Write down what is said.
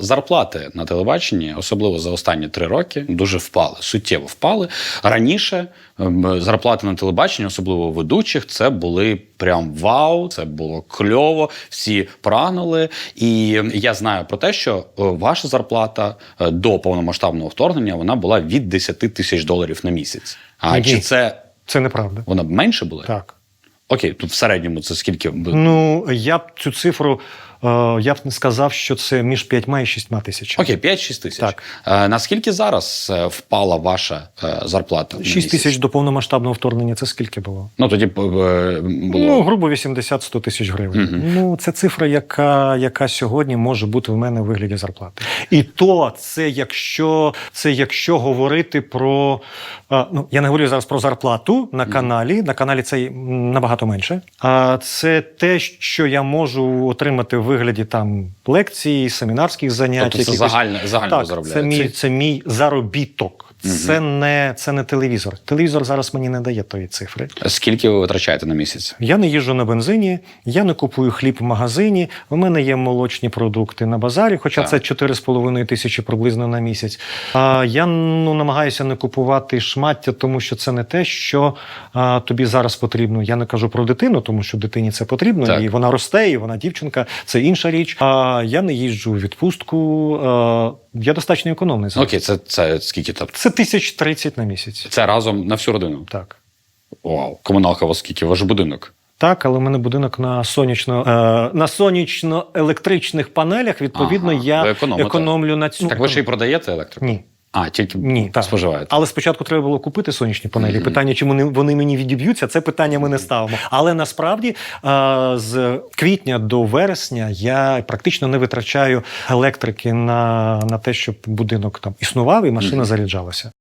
зарплати на телебаченні, особливо за останні три роки, дуже впали, суттєво впали. Раніше ем, зарплати на телебаченні, особливо ведучих, це були прям вау, це було кльово, всі прагнули. І я знаю про те, що е, ваша зарплата е, до повномасштабного вторгнення вона була від 10 тисяч доларів на місяць. А Ні. чи це Це неправда. вона б менше була? Так. Окей, тут в середньому це скільки? Ну, я б цю цифру, я б не сказав, що це між 5 і 6 тисячами. Окей, 5-6 тисяч. Так. Е, наскільки зараз е, впала ваша е, зарплата? на 6 тисяч до повномасштабного вторгнення це скільки було? Ну тоді е, було. Ну, грубо 80-100 тисяч гривень. Мгм. Ну, це цифра, яка, яка сьогодні може бути в мене у вигляді зарплати. І то це якщо, це якщо говорити про. Ну, я не говорю зараз про зарплату на каналі. На каналі це набагато менше. А це те, що я можу отримати в вигляді там лекцій, семінарських занять. тобто це якихось- загально, загально так, це мій, це мій заробіток. Це, не, це не телевізор. Телевізор зараз мені не дає тої цифри. Скільки ви витрачаєте на місяць? Я не їжджу на бензині, я не купую хліб в магазині. У мене є молочні продукти на базарі, хоча Так. це 4,5 тисячі приблизно на місяць. А я ну намагаюся не купувати шмаття, тому що це не те, що а, тобі зараз потрібно. Я не кажу про дитину, тому що дитині це потрібно, Так. і вона росте, і вона дівчинка. Це інша річ. А я не їжджу у відпустку. А, я достатньо економний. зараз. Окей, це, це скільки там? Це тисяч тридцять на місяць. Це разом на всю родину. Так. Вау, комуналка у вас скільки? Ваш будинок? Так, але в мене будинок на сонячно е, на сонячно-електричних панелях. Відповідно, Ага, я економлю на цю так ви ще й продаєте електрику? ні. А, тільки Ні, так. споживаєте. Але спочатку треба було купити сонячні панелі. Питання, чи вони, вони мені відіб'ються, це питання ми не ставимо. Але насправді з квітня до вересня я практично не витрачаю електрики на, на те, щоб будинок там існував і машина заряджалася.